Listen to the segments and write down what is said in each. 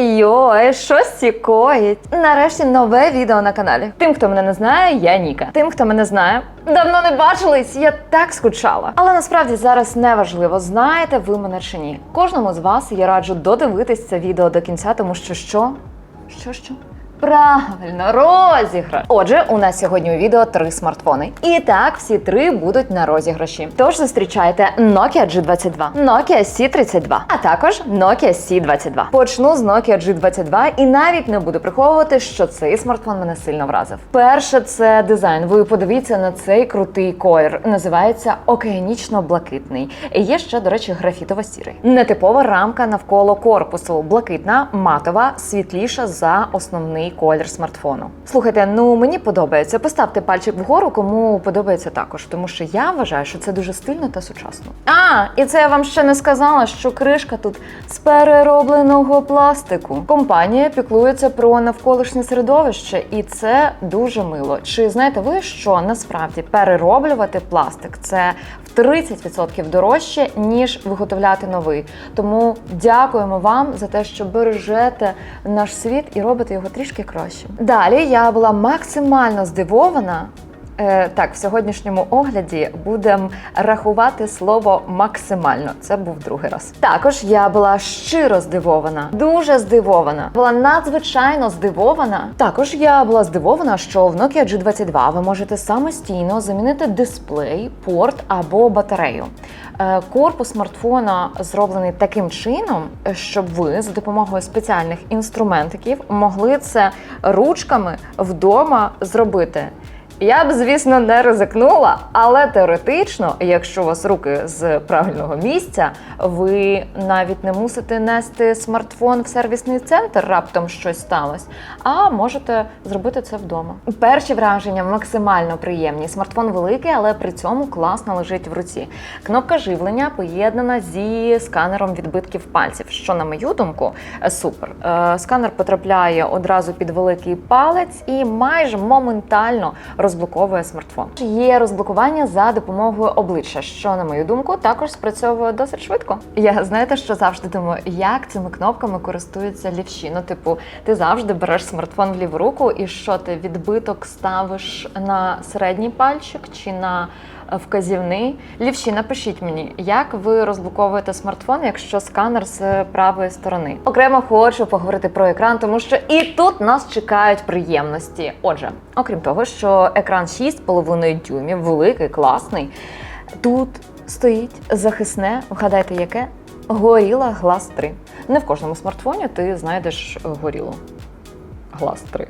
Йой, щось цікоїть. Нарешті нове відео на каналі. Тим, хто мене не знає, я Ніка. Тим, хто мене знає, давно не бачились, я так скучала. Але насправді зараз не важливо, знаєте ви мене чи ні. Кожному з вас я раджу додивитись це відео до кінця, тому що що? Що що? Правильно, розіграш. Отже, у нас сьогодні у відео три смартфони. І так, всі три будуть на розіграші. Тож зустрічайте Nokia G22, Nokia C32, а також Nokia C22. Почну з Nokia G22 і навіть не буду приховувати, що цей смартфон мене сильно вразив. Перше, це дизайн. Ви подивіться на цей крутий колір. Називається океанічно-блакитний. Є ще, до речі, графітово-сірий. Нетипова рамка навколо корпусу, блакитна, матова, світліша за основний колір смартфону. Слухайте, ну мені подобається. Поставте пальчик вгору, кому подобається також, тому що я вважаю, що це дуже стильно та сучасно. А, і це я вам ще не сказала, що кришка тут з переробленого пластику. Компанія піклується про навколишнє середовище, і це дуже мило. Чи знаєте ви, що насправді перероблювати пластик це 30% дорожче, ніж виготовляти новий. Тому дякуємо вам за те, що бережете наш світ і робите його трішки кращим. Далі я була максимально здивована. Е, так, в сьогоднішньому огляді будемо рахувати слово максимально. Це був другий раз. Також я була щиро здивована, дуже здивована. Була надзвичайно здивована. Також я була здивована, що в Nokia G22 ви можете самостійно замінити дисплей, порт або батарею. Е, Корпус смартфона зроблений таким чином, щоб ви за допомогою спеціальних інструментиків могли це ручками вдома зробити. Я б, звісно, не ризикнула, але теоретично, якщо у вас руки з правильного місця, ви навіть не мусите нести смартфон в сервісний центр, раптом щось сталося, а можете зробити це вдома. Перші враження максимально приємні. Смартфон великий, але при цьому класно лежить в руці. Кнопка живлення поєднана зі сканером відбитків пальців, що, на мою думку, супер. Е, Сканер потрапляє одразу під великий палець і майже моментально розблоковує смартфон. Є розблокування за допомогою обличчя, що, на мою думку, також спрацьовує досить швидко. Я знаєте, що завжди думаю, як цими кнопками користуються лівші. Ну, типу, ти завжди береш смартфон в ліву руку, і що ти відбиток ставиш на середній пальчик чи на вказівний. Лівші, напишіть мені, як ви розблоковуєте смартфон, якщо сканер з правої сторони. Окремо хочу поговорити про екран, тому що і тут нас чекають приємності. Отже, окрім того, що екран 6,5 дюймів, великий, класний. Тут стоїть захисне, вгадайте, яке? Горіла Glass 3. Не в кожному смартфоні ти знайдеш горілу Glass 3.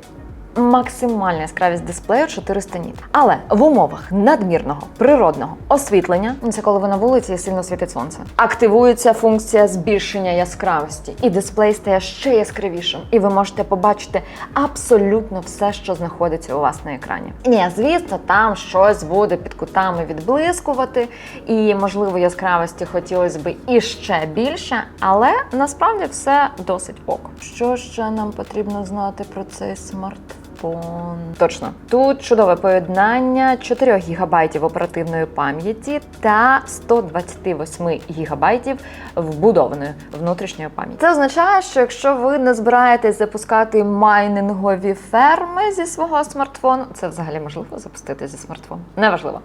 Максимальна яскравість дисплею 400 ніт. Але в умовах надмірного природного освітлення, це коли ви на вулиці і сильно світить сонце, активується функція збільшення яскравості, і дисплей стає ще яскравішим, і ви можете побачити абсолютно все, що знаходиться у вас на екрані. Ні, звісно, там щось буде під кутами відблискувати, і можливо яскравості хотілося б іще більше, але насправді все досить ок. Що ще нам потрібно знати про цей смартфон? Фон. Точно. Тут чудове поєднання 4 ГБ оперативної пам'яті та 128 ГБ вбудованої внутрішньої пам'яті. Це означає, що якщо ви не збираєтесь запускати майнингові ферми зі свого смартфону, це взагалі можливо запустити зі смартфону. Неважливо.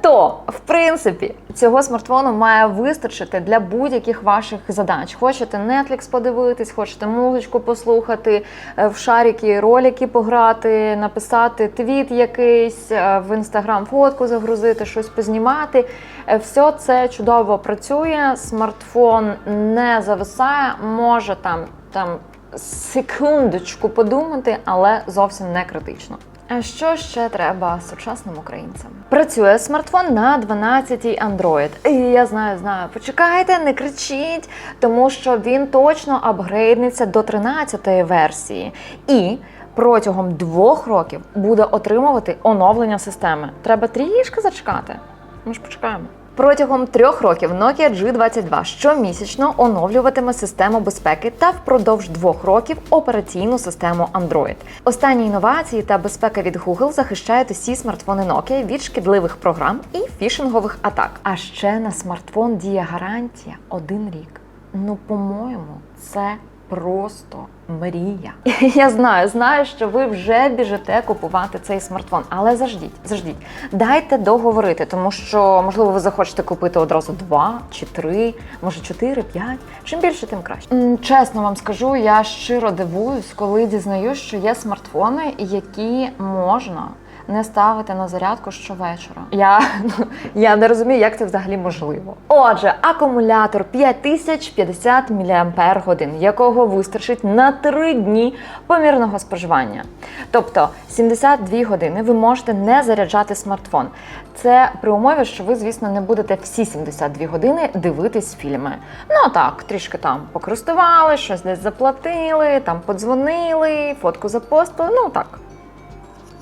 То, в принципі, цього смартфону має вистачити для будь-яких ваших задач. Хочете Netflix подивитись, хочете музичку послухати, е, в шарики ролики пограти, написати твіт якийсь, е, в інстаграм фотку загрузити, щось познімати. Е, Все це чудово працює. Смартфон не зависає, може там, там секундочку подумати, але зовсім не критично. Що ще треба сучасним українцям? Працює смартфон на 12-й Android. І я знаю, знаю, почекайте, не кричіть, тому що він точно апгрейднеться до 13-ї версії. І протягом двох років буде отримувати оновлення системи. Треба трішки зачекати. Ми ж почекаємо. Протягом трьох років Nokia G22 щомісячно оновлюватиме систему безпеки та впродовж двох років операційну систему Android. Останні інновації та безпека від Google захищають усі смартфони Nokia від шкідливих програм і фішингових атак. А ще на смартфон діє гарантія один рік. Ну, по-моєму, це просто мрія. Я знаю, знаю, що ви вже біжите купувати цей смартфон, але заждіть, заждіть. Дайте договорити, тому що можливо ви захочете купити одразу два чи три, може чотири, п'ять. Чим більше, тим краще. Чесно вам скажу, я щиро дивуюсь, коли дізнаюсь, що є смартфони, які можна. Не ставити на зарядку щовечора. Я, ну, я не розумію, як це взагалі можливо. Отже, акумулятор 5050 мАч, якого вистачить на 3 дні помірного споживання. Тобто 72 години ви можете не заряджати смартфон. Це при умові, що ви, звісно, не будете всі 72 години дивитись фільми. Ну так, трішки там покористували, щось десь заплатили, там подзвонили, фотку запостили. Ну так.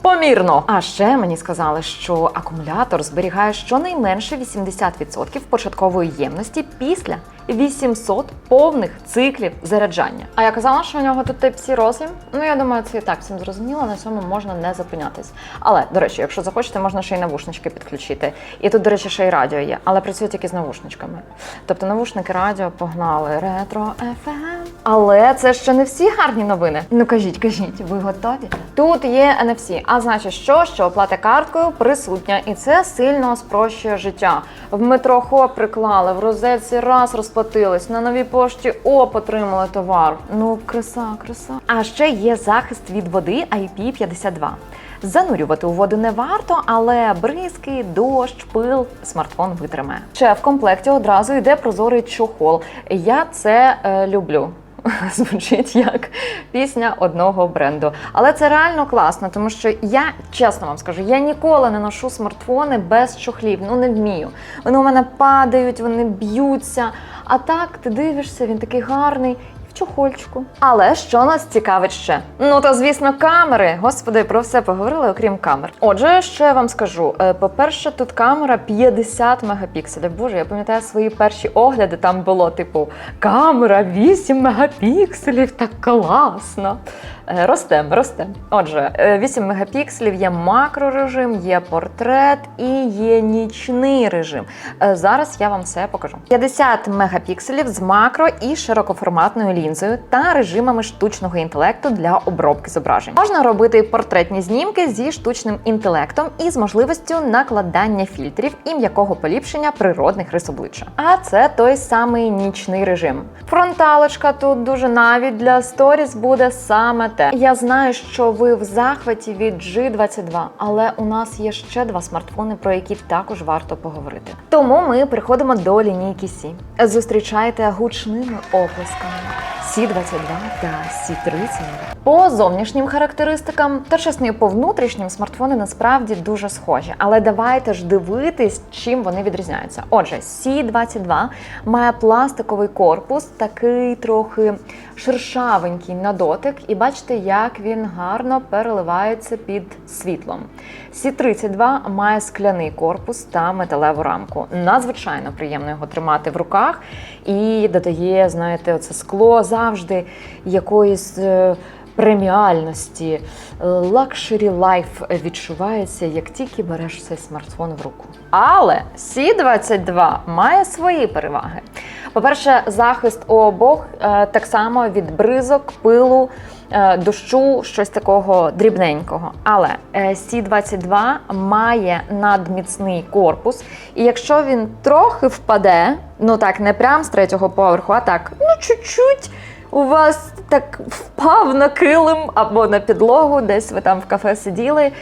Помірно. А ще мені сказали, що акумулятор зберігає щонайменше 80% початкової ємності після 800 повних циклів заряджання. А я казала, що у нього тут Type-C роз'єм. Ну я думаю, це і так всім зрозуміло. На цьому можна не зупинятись. Але до речі, якщо захочете, можна ще й навушнички підключити. І тут, до речі, ще й радіо є, але працює тільки з навушничками. Тобто навушники радіо погнали ретро FM. Але це ще не всі гарні новини. Ну кажіть, кажіть, ви готові? Тут є NFC, а значить, що, що оплата карткою присутня, і це сильно спрощує життя. В метро хоп приклали, в розетці раз розплатились, на новій пошті оп, отримали товар. Ну, краса, краса. А ще є захист від води IP52. Занурювати у воду не варто, але бризки, дощ, пил смартфон витримає. Ще в комплекті одразу йде прозорий чохол. Я це е, люблю. Звучить як пісня одного бренду. Але це реально класно, тому що я чесно вам скажу, я ніколи не ношу смартфони без чохлів. Ну не вмію. Вони у мене падають, вони б'ються. А так ти дивишся, він такий гарний. Чохольчику. Але що нас цікавить ще? Ну то звісно, камери. Господи, про все поговорили, окрім камер. Отже, що я вам скажу. Е, По-перше, тут камера 50 мегапікселів. Боже, я пам'ятаю свої перші огляди. Там було типу камера 8 мегапікселів, так класно. Е, Ростем, ростем. Отже, е, 8 мегапікселів є макрорежим, є портрет і є нічний режим. Е, Зараз я вам все покажу. 50 мегапікселів з макро і широкоформатною лінзою та режимами штучного інтелекту для обробки зображень. Можна робити портретні знімки зі штучним інтелектом і з можливістю накладання фільтрів і м'якого поліпшення природних рис обличчя. А це той самий нічний режим. Фронталочка тут дуже навіть для сторіс буде саме те. Я знаю, що ви в захваті від G22, але у нас є ще два смартфони, про які також варто поговорити. Тому ми приходимо до лінійки C. Зустрічайте гучними оплесками. C22 та C30. По зовнішнім характеристикам та чесно, по внутрішнім смартфони насправді дуже схожі. Але давайте ж дивитись, чим вони відрізняються. Отже, C22 має пластиковий корпус, такий трохи шершавенький на дотик, і бачите, як він гарно переливається під світлом. Сі 32 має скляний корпус та металеву рамку. Надзвичайно приємно його тримати в руках і додає, знаєте, оце скло завжди якоїсь. Е, Преміальності, лакшері лайф відчувається, як тільки береш цей смартфон в руку. Але C22 має свої переваги. По-перше, захист у обох е, так само від бризок, пилу, е, дощу, щось такого дрібненького. Але е, C22 має надміцний корпус, і якщо він трохи впаде, ну так, не прям з третього поверху, а так, ну чуть-чуть. У вас так впав на килим або на підлогу, десь ви там в кафе сиділи,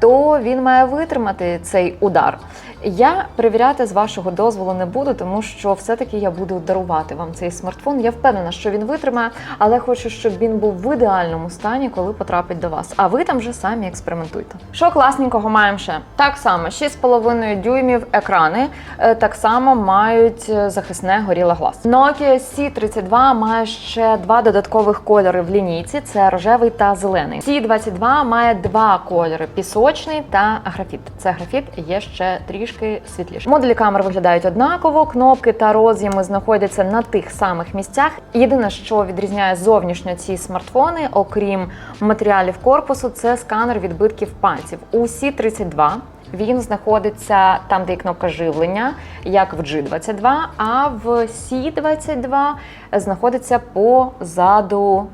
то він має витримати цей удар. Я перевіряти з вашого дозволу не буду, тому що все-таки я буду дарувати вам цей смартфон. Я впевнена, що він витримає, але хочу, щоб він був в ідеальному стані, коли потрапить до вас. А ви там вже самі експериментуйте. Що класненького маємо ще? Так само 6,5 дюймів екрани, е, так само мають е, захисне горіле глаз. Nokia C32 має ще два додаткових кольори в лінійці: це рожевий та зелений. C22 має два кольори: пісочний та графіт. Це графіт є ще трішки світліше. Модулі камер виглядають однаково, кнопки та роз'єми знаходяться на тих самих місцях. Єдине, що відрізняє зовнішньо ці смартфони, окрім матеріалів корпусу, це сканер відбитків пальців. У C32 Він знаходиться там, де є кнопка живлення, як в G22, а в C22 знаходиться позаду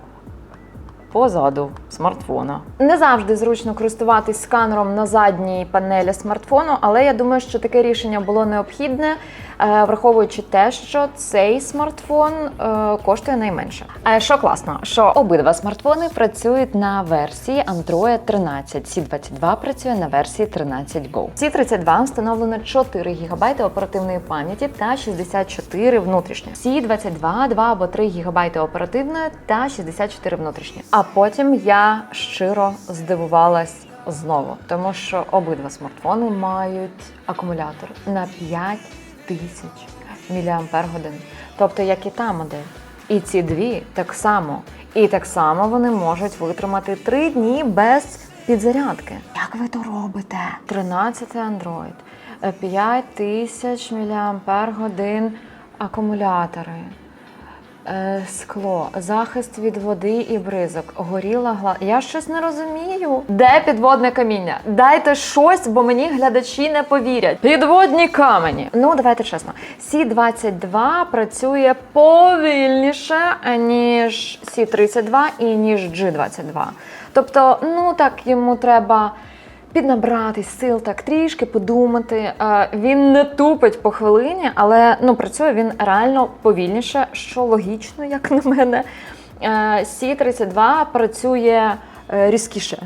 позаду смартфона. Не завжди зручно користуватись сканером на задній панелі смартфону, але я думаю, що таке рішення було необхідне, е, враховуючи те, що цей смартфон е, коштує найменше. А що класно, що обидва смартфони працюють на версії Android 13. C22 працює на версії 13 Go. C32 встановлено 4 ГБ оперативної пам'яті та 64 внутрішньої. C22 2 або 3 ГБ оперативної та 64 внутрішні. А потім я щиро здивувалась знову, тому що обидва смартфони мають акумулятор на 5000 мАч. Тобто, як і та модель. І ці дві так само. І так само вони можуть витримати 3 дні без підзарядки. Як ви то робите? 13 Android, 5000 мАч акумулятори. Е, Скло, захист від води і бризок, горіла гла. Я щось не розумію. Де підводне каміння? Дайте щось, бо мені глядачі не повірять. Підводні камені. Ну, давайте чесно. Сі-22 працює повільніше, ніж Сі-32 і ніж G-22. Тобто, ну так йому треба піднабратись сил, так трішки подумати. Е, Він не тупить по хвилині, але ну працює він реально повільніше, що логічно, як на мене. Е, Сі-32 працює е, різкіше,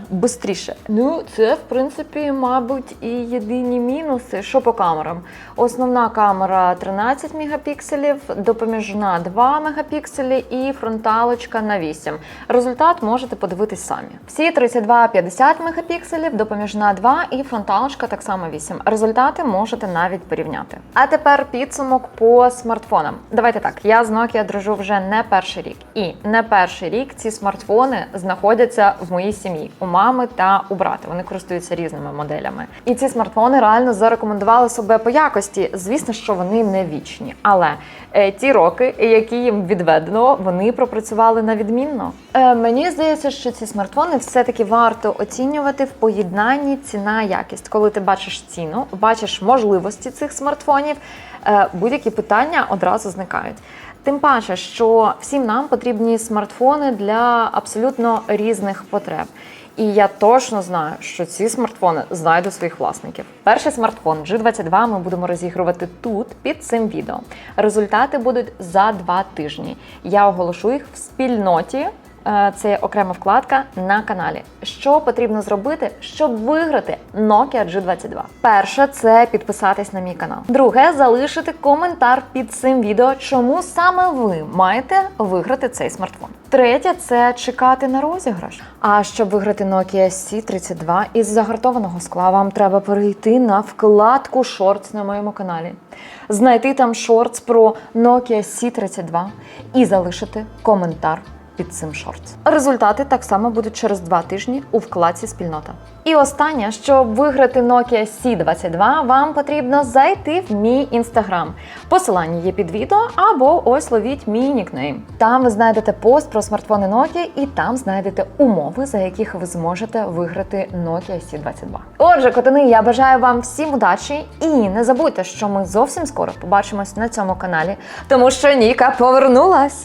швидше. Ну, це в принципі, мабуть, і єдині мінуси, що по камерам. Основна камера 13 мегапікселів, допоміжна 2 мегапікселі і фронталочка на 8. Результат можете подивитись самі. Всі 32 50 мегапікселів, допоміжна 2 і фронталочка так само 8. Результати можете навіть порівняти. А тепер підсумок по смартфонам. Давайте так, я з Nokia дружу вже не перший рік. І не перший рік ці смартфони знаходяться в моїй сім'ї у мами та у брата. Вони користуються різними моделями. І ці смартфони реально зарекомендували себе по якості. Звісно, що вони не вічні, але е, ті роки, які їм відведено, вони пропрацювали на відмінно. Е, мені здається, що ці смартфони все-таки варто оцінювати в поєднанні ціна якість. Коли ти бачиш ціну, бачиш можливості цих смартфонів, е, будь-які питання одразу зникають. Тим паче, що всім нам потрібні смартфони для абсолютно різних потреб. І я точно знаю, що ці смартфони знайдуть своїх власників. Перший смартфон G22 ми будемо розігрувати тут під цим відео. Результати будуть за два тижні. Я оголошу їх в спільноті. Е, Це є окрема вкладка на каналі. Що потрібно зробити, щоб виграти Nokia G22? Перше це підписатись на мій канал. Друге залишити коментар під цим відео, чому саме ви маєте виграти цей смартфон. Третє це чекати на розіграш. А щоб виграти Nokia C32 із загартованого скла, вам треба перейти на вкладку Shorts на моєму каналі, знайти там шортс про Nokia C32 і залишити коментар під цим шортс. Результати так само будуть через два тижні у вкладці спільнота. І останнє, щоб виграти Nokia C22, вам потрібно зайти в мій інстаграм. Посилання є під відео або ось ловіть мій нікнейм. Там ви знайдете пост про смартфони Nokia і там знайдете умови, за яких ви зможете виграти Nokia C22. Отже, котини, я бажаю вам всім удачі і не забудьте, що ми зовсім скоро побачимось на цьому каналі, тому що Ніка повернулась.